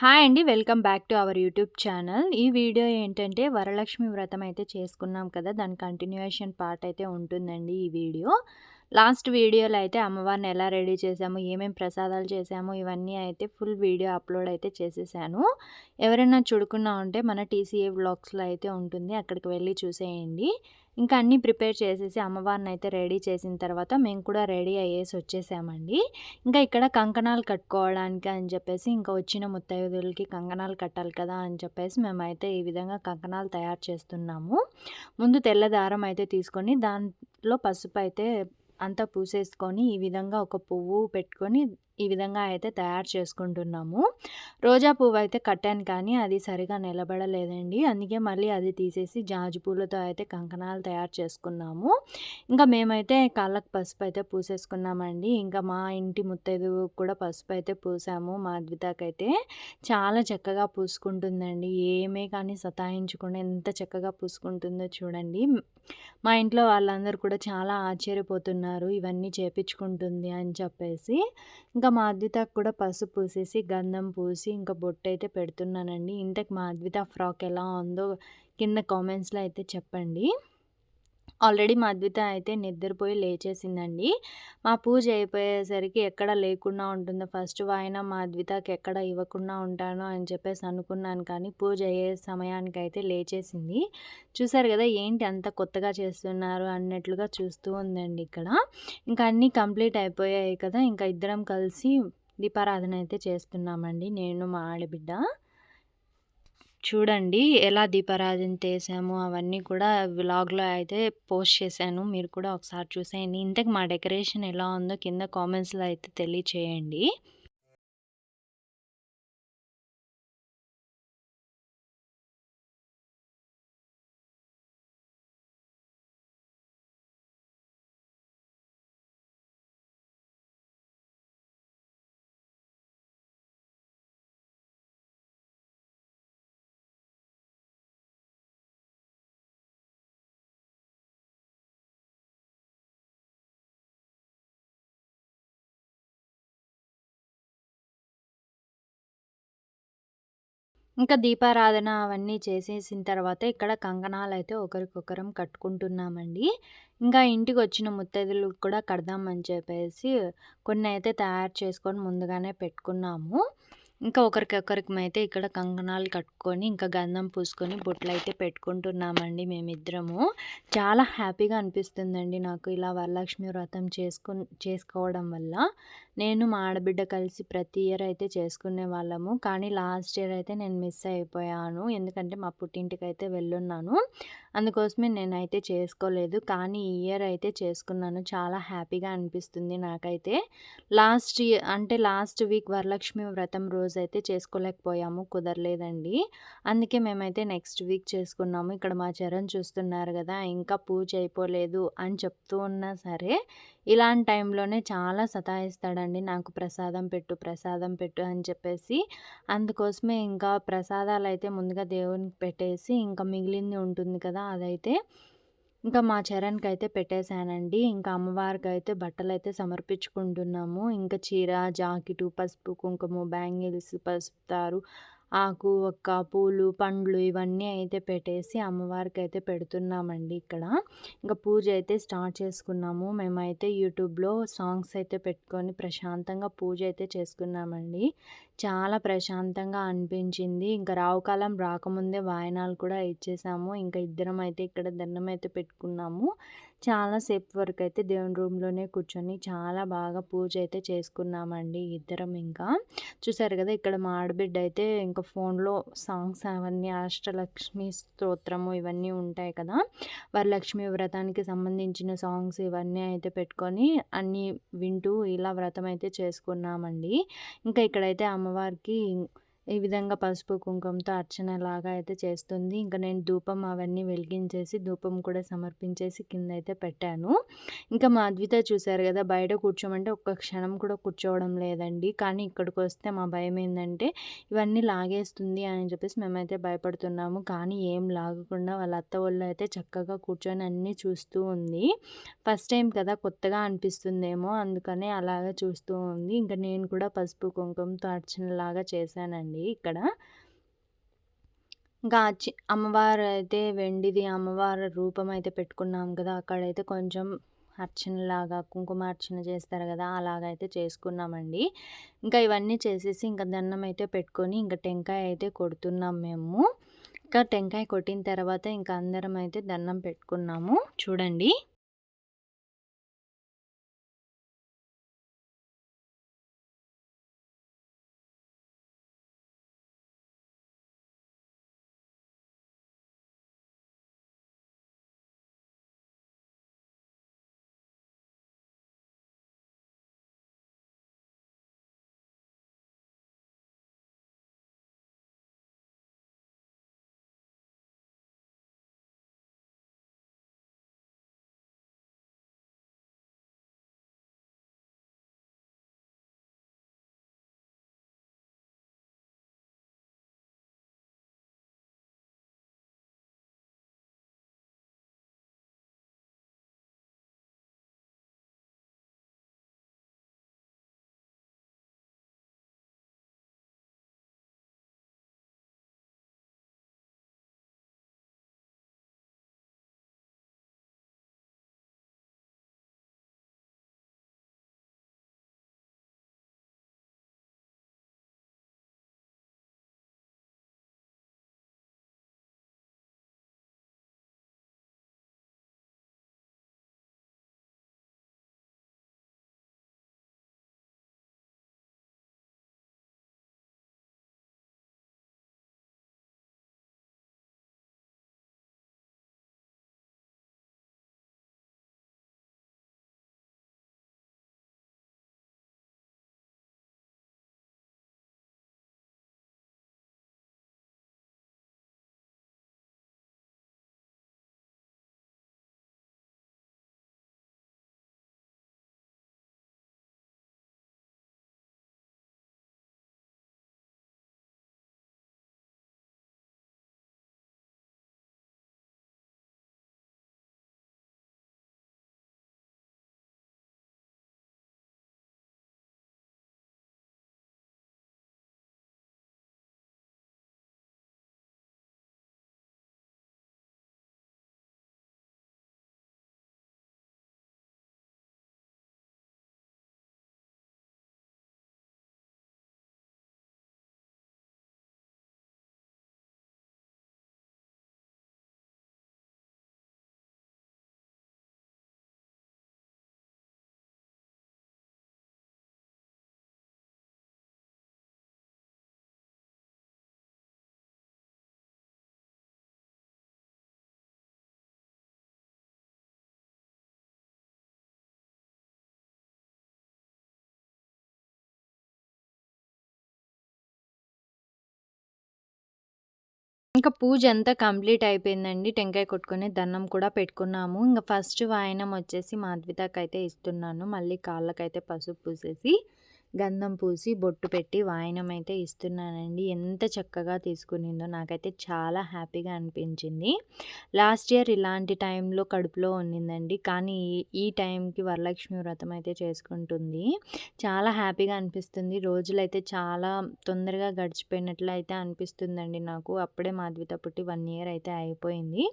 Hi అండి. Welcome back to our YouTube channel. ఈ video ఏంటంటే వరలక్ష్మి వ్రతం అయితే చేసుకున్నాం కదా దాని కంటిన్యూషన్ పార్ట్ అయితే ఉంటుందండి ఈ వీడియో. లాస్ట్ వీడియోలో అయితే అమ్మవారిని ఎలా రెడీ చేసాము ఏమేమి ప్రసాదాలు చేసాము ఇవన్నీ అయితే ఫుల్ వీడియో అప్లోడ్ అయితే చేసేసాను. ఎవరైనా చూడకుండా ఉంటే మన టీసీఏ బ్లాగ్స్లో అయితే ఉంటుంది అక్కడికి వెళ్ళి చూసేయండి. ఇంకా అన్నీ ప్రిపేర్ చేసేసి అమ్మవారిని అయితే రెడీ చేసిన తర్వాత మేము కూడా రెడీ అయ్యేసి వచ్చేసామండి. ఇంకా ఇక్కడ కంకణాలు కట్టుకోవడానికి అని చెప్పేసి ఇంకా వచ్చిన ముత్తైదులకి కంకణాలు కట్టాలి కదా అని చెప్పేసి మేమైతే ఈ విధంగా కంకణాలు తయారు చేస్తున్నాము. ముందు తెల్ల దారం అయితే తీసుకొని దాంట్లో పసుపు అయితే అంతా పూసేసుకొని ఈ విధంగా ఒక పువ్వు పెట్టుకొని ఈ విధంగా అయితే తయారు చేసుకుంటున్నాము. రోజా పువ్వు అయితే కట్టాను కానీ అది సరిగా నిలబడలేదండి. అందుకే మళ్ళీ అది తీసేసి జాజి పూలతో అయితే కంకణాలు తయారు చేసుకున్నాము. ఇంకా మేమైతే కాళ్ళకు పసుపు అయితే పూసేసుకున్నామండి. ఇంకా మా ఇంటి ముత్తైదు కూడా పసుపు అయితే పూసాము. మా అద్వితాకైతే చాలా చక్కగా పూసుకుంటుందండి. ఏమే కానీ సతాయించకుండా ఎంత చక్కగా పూసుకుంటుందో చూడండి. మా ఇంట్లో వాళ్ళందరూ కూడా చాలా ఆశ్చర్యపోతున్నారు. ఇవన్నీ చేపించుకుంటుంది అని చెప్పేసి. ఇంకా మా అద్వితకు కూడా పసుపు పూసేసి గంధం పూసి ఇంకా బొట్టు అయితే పెడుతున్నానండి. ఇంతకు మా అద్విత ఫ్రాక్ ఎలా ఉందో కింద కామెంట్స్లో అయితే చెప్పండి. ఆల్రెడీ మా అద్విత అయితే నిద్రపోయి లేచేసిందండి. మా పూజ అయిపోయేసరికి ఎక్కడ లేకుండా ఉంటుందో ఫస్ట్ వాయిన మా అద్వితకి ఎక్కడ ఇవ్వకుండా ఉంటాను అని చెప్పేసి అనుకున్నాను కానీ పూజ అయ్యే సమయానికి అయితే లేచేసింది. చూసారు కదా ఏంటి అంత కొత్తగా చేస్తున్నారు అన్నట్లుగా చూస్తూ ఉందండి ఇక్కడ. ఇంకా అన్నీ కంప్లీట్ అయిపోయాయి కదా ఇంకా ఇద్దరం కలిసి దీపారాధన అయితే చేస్తున్నామండి నేను మా ఆడబిడ్డ. చూడండి. ఎలా దీపారాధన చేసాము అవన్నీ కూడా వ్లాగ్లో అయితే పోస్ట్ చేశాను. మీరు కూడా ఒకసారి చూసేయండి. ఇంతకు మా డెకరేషన్ ఎలా ఉందో కింద కామెంట్స్లో అయితే తెలియచేయండి. ఇంకా దీపారాధన అవన్నీ చేసేసిన తర్వాత ఇక్కడ కంకణాలు అయితే ఒకరికొకరం కట్టుకుంటున్నామండి. ఇంకా ఇంటికి వచ్చిన ముత్తైదులు కూడా కడదామని చెప్పేసి కొన్ని అయితే తయారు చేసుకొని ముందుగానే పెట్టుకున్నాము. ఇంకా ఒకరికొకరికి అయితే ఇక్కడ కంకణాలు కట్టుకొని ఇంకా గంధం పూసుకొని బొట్లు అయితే పెట్టుకుంటున్నామండి మేమిద్దరము. చాలా హ్యాపీగా అనిపిస్తుందండి నాకు ఇలా వరలక్ష్మి వ్రతం చేసుకు చేసుకోవడం వల్ల. నేను మా ఆడబిడ్డ కలిసి ప్రతి ఇయర్ అయితే చేసుకునే వాళ్ళము. కానీ లాస్ట్ ఇయర్ అయితే నేను మిస్ అయిపోయాను. ఎందుకంటే మా పుట్టింటికి అయితే వెళ్ళున్నాను. అందుకోసమే నేనైతే చేసుకోలేదు. కానీ ఈ ఇయర్ అయితే చేసుకున్నాను. చాలా హ్యాపీగా అనిపిస్తుంది నాకైతే. లాస్ట్ అంటే లాస్ట్ వీక్ వరలక్ష్మి వ్రతం రోజు అయితే చేసుకోలేకపోయాము. కుదరలేదండి. అందుకే మేమైతే నెక్స్ట్ వీక్ చేసుకున్నాము. ఇక్కడ మా చరణ్ చూస్తున్నారు కదా ఇంకా పూజ అయిపోలేదు అని చెప్తూ ఉన్నా సరే ఇలాంటి టైంలోనే చాలా సతాయిస్తాడండి. నాకు ప్రసాదం పెట్టు ప్రసాదం పెట్టు అని చెప్పేసి అందుకోసమే ఇంకా ప్రసాదాలు అయితే ముందుగా దేవునికి పెట్టేసి ఇంకా మిగిలింది ఉంటుంది కదా అదైతే ఇంకా మా చరణ్కి అయితే పెట్టేశానండి. ఇంకా అమ్మవారికి అయితే బట్టలు అయితే సమర్పించుకుంటున్నాము. ఇంకా చీర జాకెటు పసుపు కుంకుమ బ్యాంగిల్స్ పసుపు తారు ఆకు ఒక్క పూలు పండ్లు ఇవన్నీ అయితే పెట్టేసి అమ్మవారికి అయితే పెడుతున్నామండి ఇక్కడ. ఇంకా పూజ అయితే స్టార్ట్ చేసుకున్నాము. మేమైతే యూట్యూబ్లో సాంగ్స్ అయితే పెట్టుకొని ప్రశాంతంగా పూజ అయితే చేసుకున్నామండి. చాలా ప్రశాంతంగా అనిపించింది. ఇంకా రావుకాలం రాకముందే వాయనాలు కూడా ఇచ్చేసాము. ఇంకా ఇద్దరం అయితే ఇక్కడ దండం అయితే పెట్టుకున్నాము. చాలాసేపు వరకు అయితే దేవుని రూమ్లోనే కూర్చొని చాలా బాగా పూజ అయితే చేసుకున్నామండి ఇద్దరం ఇంకా. చూసారు కదా ఇక్కడ మా ఆడబిడ్డ అయితే ఇంకా ఫోన్లో సాంగ్స్ అవన్నీ అష్టలక్ష్మి స్తోత్రము ఇవన్నీ ఉంటాయి కదా. వరలక్ష్మి వ్రతానికి సంబంధించిన సాంగ్స్ ఇవన్నీ అయితే పెట్టుకొని అన్నీ వింటూ ఇలా వ్రతం అయితే చేసుకున్నామండి. ఇంకా ఇక్కడైతే అమ్మవారికి ఈ విధంగా పసుపు కుంకుమతో అర్చనలాగా అయితే చేస్తుంది. ఇంకా నేను ధూపం అవన్నీ వెలిగించేసి ధూపం కూడా సమర్పించేసి కింద అయితే పెట్టాను. ఇంకా మా అద్విత చూశారు కదా బయట కూర్చోమంటే ఒక్క క్షణం కూడా కూర్చోవడం లేదండి. కానీ ఇక్కడికి వస్తే మా భయం ఏంటంటే ఇవన్నీ లాగేస్తుంది అని చెప్పేసి మేమైతే భయపడుతున్నాము. కానీ ఏం లాగకుండా వాళ్ళ అత్త వాళ్ళు అయితే చక్కగా కూర్చొని అన్నీ చూస్తూ ఉంది. ఫస్ట్ టైం కదా కొత్తగా అనిపిస్తుందేమో అందుకనే అలాగా చూస్తూ ఉంది. ఇంకా నేను కూడా పసుపు కుంకుమతో అర్చనలాగా చేశానండి. అండి ఇక్కడ. ఇంకా చి అమ్మవారు అయితే వెండిది అమ్మవారి రూపం అయితే పెట్టుకున్నాం కదా! అక్కడైతే కొంచెం అర్చనలాగా కుంకుమార్చన చేస్తారు కదా! అలాగైతే చేసుకున్నామండి. ఇంకా ఇవన్నీ చేసేసి ఇంకా దండం అయితే పెట్టుకొని ఇంకా టెంకాయ అయితే కొడుతున్నాం మేము. ఇంకా టెంకాయ కొట్టిన తర్వాత ఇంకా అందరం అయితే దండం పెట్టుకున్నాము. చూడండి. ఇంకా పూజ అంతా కంప్లీట్ అయిపోయిందండి. టెంకాయ కొట్టుకొని దండం కూడా పెట్టుకున్నాము. ఇంకా ఫస్ట్ వాయనం వచ్చేసి మాధ్వితకైతే ఇస్తున్నాను. మళ్ళీ కాళ్ళకైతే పసుపు పూసేసి గంధం పూసి బొట్టు పెట్టి వాయనం అయితే ఇస్తున్నానండి. ఎంత చక్కగా తీసుకునిందో నాకైతే చాలా హ్యాపీగా అనిపించింది. లాస్ట్ ఇయర్ ఇలాంటి టైంలో కడుపులో ఉన్నిందండి. కానీ ఈ టైంకి వరలక్ష్మి వ్రతం అయితే చేసుకుంటుంది. చాలా హ్యాపీగా అనిపిస్తుంది. రోజులైతే చాలా తొందరగా గడిచిపోయినట్లు అయితే అనిపిస్తుందండి నాకు. అప్పుడే మాధవిత పుట్టి వన్ ఇయర్ అయితే అయిపోయింది.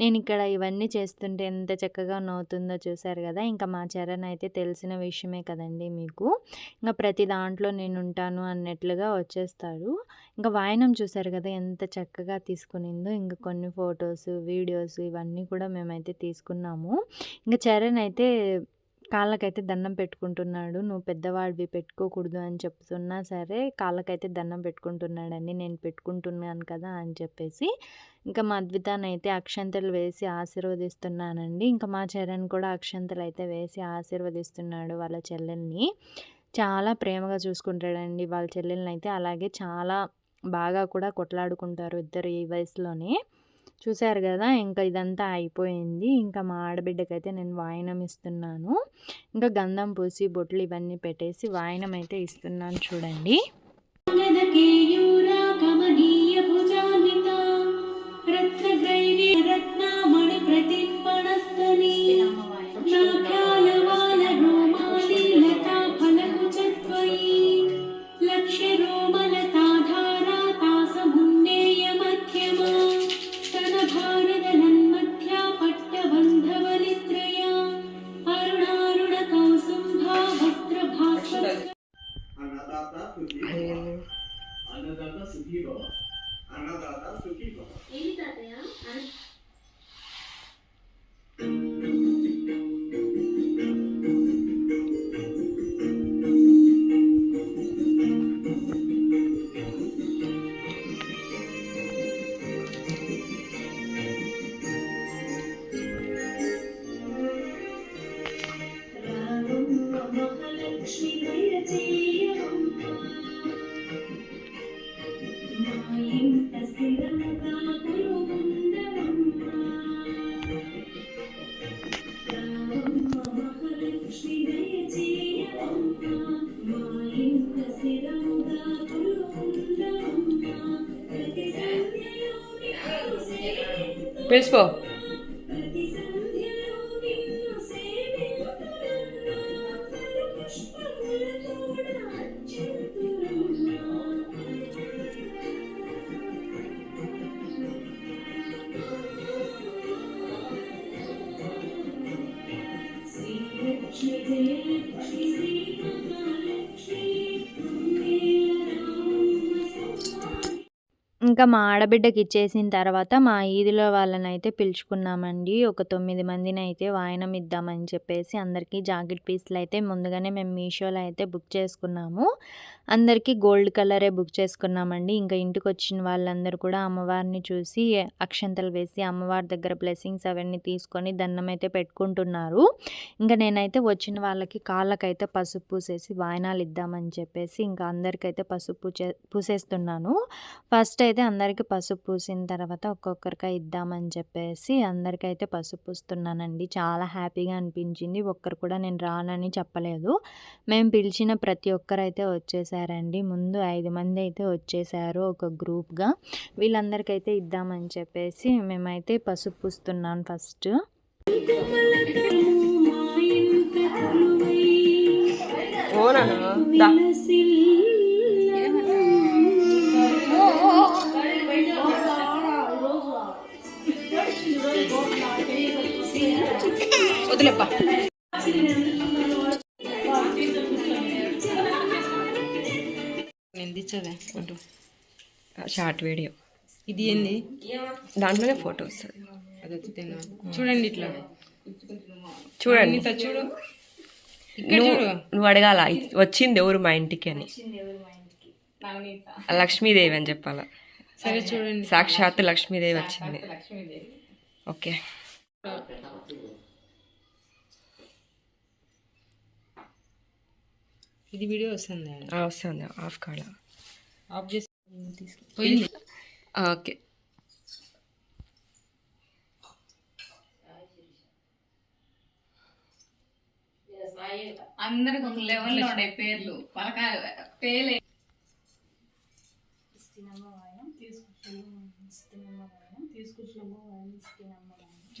నేను ఇక్కడ ఇవన్నీ చేస్తుంటే ఎంత చక్కగా నవ్వుతుందో చూసారు కదా! ఇంకా మా చరణ్ అయితే తెలిసిన విషయమే కదండి మీకు. ఇంకా ప్రతి దాంట్లో నేను ఉంటాను అన్నట్లుగా వచ్చేస్తాడు. ఇంకా వాయనం చూశారు కదా ఎంత చక్కగా తీసుకునిందో ఇంకా కొన్ని ఫొటోస్ వీడియోస్ ఇవన్నీ కూడా మేమైతే తీసుకున్నాము. ఇంకా చరణ్ అయితే కాళ్ళకైతే దండం పెట్టుకుంటున్నాడు. నువ్వు పెద్దవాడివి పెట్టుకోకూడదు అని చెప్తున్నా సరే కాళ్ళకైతే దండం పెట్టుకుంటున్నాడండి. నేను పెట్టుకుంటున్నాను కదా అని చెప్పేసి ఇంకా మా అద్వితానైతే అక్షంతలు వేసి ఆశీర్వదిస్తున్నానండి. ఇంకా మా చరణ్ కూడా అక్షంతలు అయితే వేసి ఆశీర్వదిస్తున్నాడు వాళ్ళ చెల్లెల్ని. చాలా ప్రేమగా చూసుకుంటాడండి వాళ్ళ చెల్లెల్ని అయితే అలాగే చాలా బాగా కూడా కొట్లాడుకుంటారు ఇద్దరు ఈ వయసులోనే. చూశారు కదా ఇంకా ఇదంతా అయిపోయింది. ఇంకా మా ఆడబిడ్డకైతే నేను వాయనం ఇస్తున్నాను. ఇంకా గంధం పూసి బొట్లు ఇవన్నీ పెట్టేసి వాయనం అయితే ఇస్తున్నాను చూడండి. Baseball ఇంకా మా ఆడబిడ్డకి ఇచ్చేసిన తర్వాత మా ఈదిలో వాళ్ళనైతే పిలుచుకున్నామండి. ఒక 9 మందినైతే వాయనం ఇద్దామని చెప్పేసి అందరికీ జాకెట్ పీస్‌లు అయితే ముందుగానే మేము మీషోలో అయితే బుక్ చేసుకున్నాము. అందరికీ గోల్డ్ కలరే బుక్ చేసుకున్నామండి. ఇంకా ఇంటికి వచ్చిన వాళ్ళందరూ కూడా అమ్మవారిని చూసి అక్షంతలు వేసి అమ్మవారి దగ్గర బ్లెస్సింగ్స్ అవన్నీ తీసుకొని దండం అయితే పెట్టుకుంటున్నారు. ఇంకా నేనైతే వచ్చిన వాళ్ళకి కాళ్ళకైతే పసుపు పూసేసి వాయనాలు ఇద్దామని చెప్పేసి ఇంకా అందరికైతే పసుపు పూసే పూసేస్తున్నాను. ఫస్ట్ అయితే అందరికి పసుపు పూసిన తర్వాత ఒక్కొక్కరికి ఇద్దామని చెప్పేసి అందరికైతే పసుపు పూస్తున్నానండి. చాలా హ్యాపీగా అనిపించింది. ఒక్కరు కూడా నేను రానని చెప్పలేదు. మేము పిలిచిన ప్రతి ఒక్కరైతే వచ్చేసారండి. ముందు ఐదు మంది అయితే వచ్చేసారు ఒక గ్రూప్‌గా. వీళ్ళందరికైతే ఇద్దామని చెప్పేసి మేమైతే పసుపు పూస్తున్నాం ఫస్ట్. వదిలేప్ప నేను తెచ్చదే ఫోటో. Short video. ఇది ఏంది? దాంట్లోనే ఫోటో వస్తుంది అది వచ్చి చూడండి ఇట్లా. చూడండి. చూడు. నువ్వు అడగాల? వచ్చింది ఎవరు మా ఇంటికి అని. లక్ష్మీదేవి అని చెప్పాల? సరే చూడండి. సాక్షాత్ లక్ష్మీదేవి వచ్చింది. ఓకే. ఇది వీడియో వస్తుంది? వస్తుంది. ఆఫ్ కాడ? ఆఫ్ చేసి పోయింది. ఓకే. అందరికి ఒక లెవెల్లో పేర్లు. పేలే.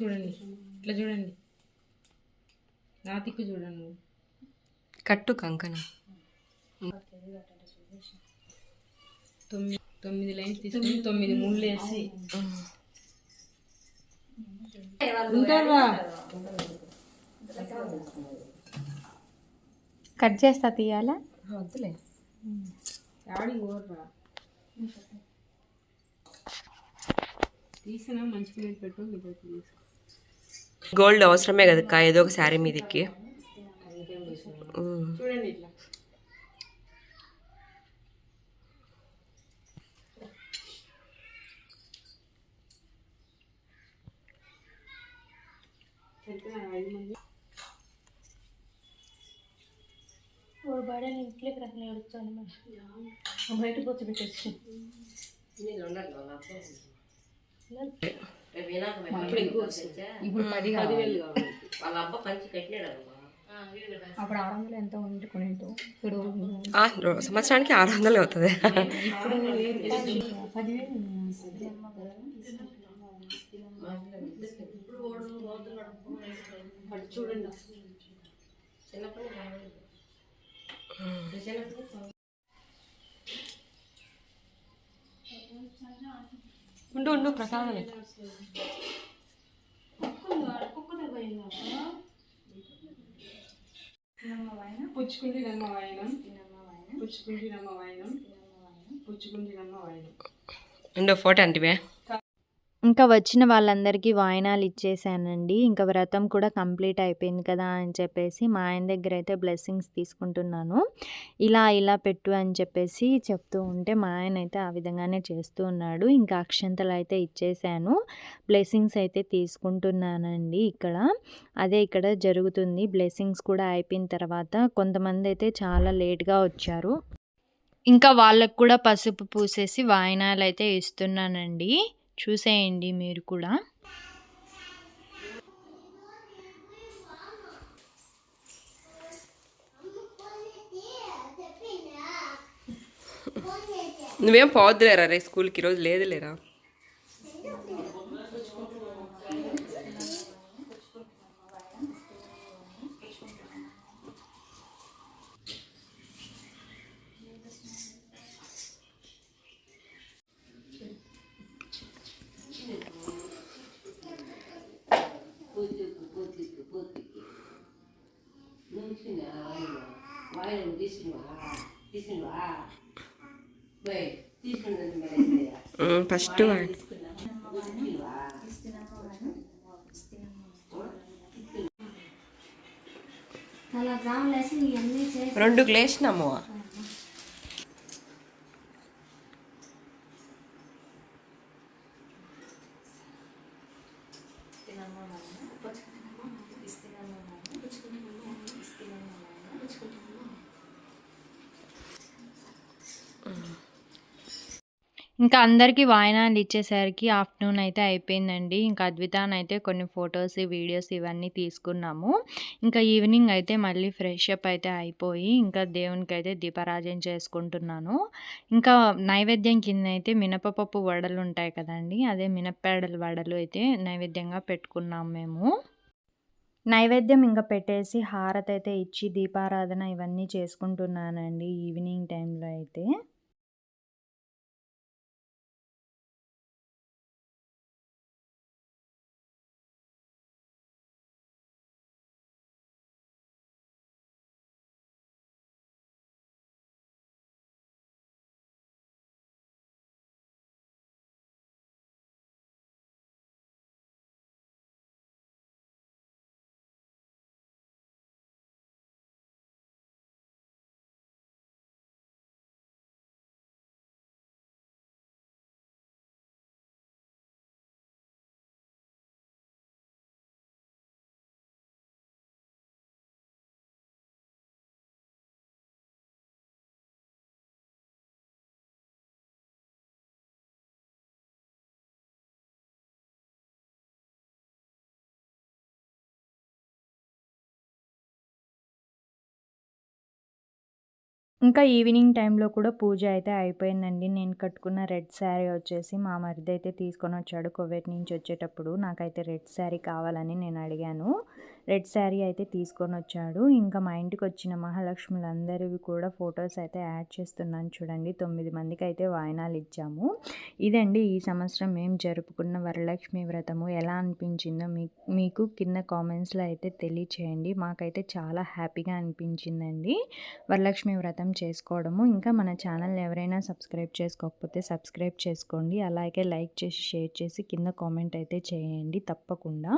చూడండి. ఇట్లా చూడండి. నా తిక్కు చూడండి. కట్టు కంకణం. తొమ్మిది తొమ్మిది లైన్స్ తీసుకుని తొమ్మిది. ముళ్ళు వేసి. కట్ చేస్తా తీయాలా? వద్దులే. తీసినా మంచి పెట్టు గోల్డ్ అవసరమే కదా ఏదో ఒక శారీ మీదకి. చూడండి ఇట్లా. సరిపోయినా ఐదు మంది ఇప్పుడు పది కాదు అప్పుడు ఆరు వందలు ఎంత వండుకునేది ఇప్పుడు ఆ, రో- సంవత్సరానికి ఆరు వందలు అవుతుంది ఉండు ఉండు ప్రసాదం పెట్టు. పుచ్చుకుంటి నమ్మ వాయనం పుచ్చుకుంటి నమ్మ వాయనం ఉండో ఫోటో అంటివే. ఇంకా వచ్చిన వాళ్ళందరికీ వాయినాలు ఇచ్చేసానండి. ఇంకా వ్రతం కూడా కంప్లీట్ అయిపోయింది కదా అని చెప్పేసి మా ఆయన దగ్గర అయితే బ్లెస్సింగ్స్ తీసుకుంటున్నాను. ఇలా ఇలా పెట్టు అని చెప్పేసి చెప్తూ ఉంటే మా ఆయన అయితే ఆ విధంగానే చేస్తూ ఉన్నాడు. ఇంకా అక్షంతలు అయితే ఇచ్చేసాను. బ్లెస్సింగ్స్ అయితే తీసుకుంటున్నానండి ఇక్కడ. అదే ఇక్కడ జరుగుతుంది. బ్లెస్సింగ్స్ కూడా అయిపోయిన తర్వాత కొంతమంది అయితే చాలా లేట్గా వచ్చారు. ఇంకా వాళ్ళకు కూడా పసుపు పూసేసి వాయినాలు అయితే ఇస్తున్నానండి. చూసేయండి మీరు కూడా. నువ్వేం పోవద్దులేరా రే స్కూల్కి ఈరోజు లేదు ఫస్ట్ రెండు లేచినాము ఇంకా అందరికీ వాయినాలు ఇచ్చేసరికి ఆఫ్టర్నూన్ అయితే అయిపోయిందండి. ఇంకా అద్వితానైతే కొన్ని ఫొటోస్ వీడియోస్ ఇవన్నీ తీసుకున్నాము. ఇంకా ఈవినింగ్ అయితే మళ్ళీ ఫ్రెష్ అప్ అయితే అయిపోయి ఇంకా దేవునికి అయితే దీపారాజన చేసుకుంటున్నాను. ఇంకా నైవేద్యం కింద అయితే మినపపప్పు వడలు ఉంటాయి కదండి అదే మినప్పేడల వడలు అయితే నైవేద్యంగా పెట్టుకున్నాం మేము. నైవేద్యం ఇంకా పెట్టేసి హారతి అయితే ఇచ్చి దీపారాధన ఇవన్నీ చేసుకుంటున్నానండి ఈవినింగ్ టైంలో అయితే. ఇంకా ఈవినింగ్ టైంలో కూడా పూజ అయితే అయిపోయిందండి. నేను కట్టుకున్న రెడ్ శారీ వచ్చేసి మా మరిది అయితే తీసుకొని వచ్చాడు కువైట్ నుంచి వచ్చేటప్పుడు. నాకైతే రెడ్ శారీ కావాలని నేను అడిగాను. రెడ్ శారీ అయితే తీసుకొని వచ్చాడు. ఇంకా మా ఇంటికి వచ్చిన మహాలక్ష్ములందరివి కూడా ఫొటోస్ అయితే యాడ్ చేస్తున్నాను చూడండి. తొమ్మిది మందికి అయితే వాయినాలు ఇచ్చాము. ఇదండి ఈ సంవత్సరం మేము జరుపుకున్న వరలక్ష్మి వ్రతము. ఎలా అనిపించిందో మీ మీకు కింద కామెంట్స్లో అయితే తెలియచేయండి. మాకైతే చాలా హ్యాపీగా అనిపించిందండి వరలక్ష్మి వ్రతం చేసుకోవడము. ఇంకా మన ఛానల్ ఎవరైనా సబ్స్క్రైబ్ చేసుకోకపోతే సబ్స్క్రైబ్ చేసుకోండి. అలాగే లైక్ చేసి షేర్ చేసి కింద కామెంట్ అయితే చేయండి తప్పకుండా.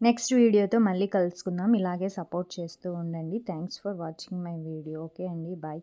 నెక్స్ట్ వీడియోతో మళ్ళీ కలుసుకుందాం. ఇలాగే సపోర్ట్ చేస్తూ ఉండండి. Thanks for watching my video okay అండి. బాయ్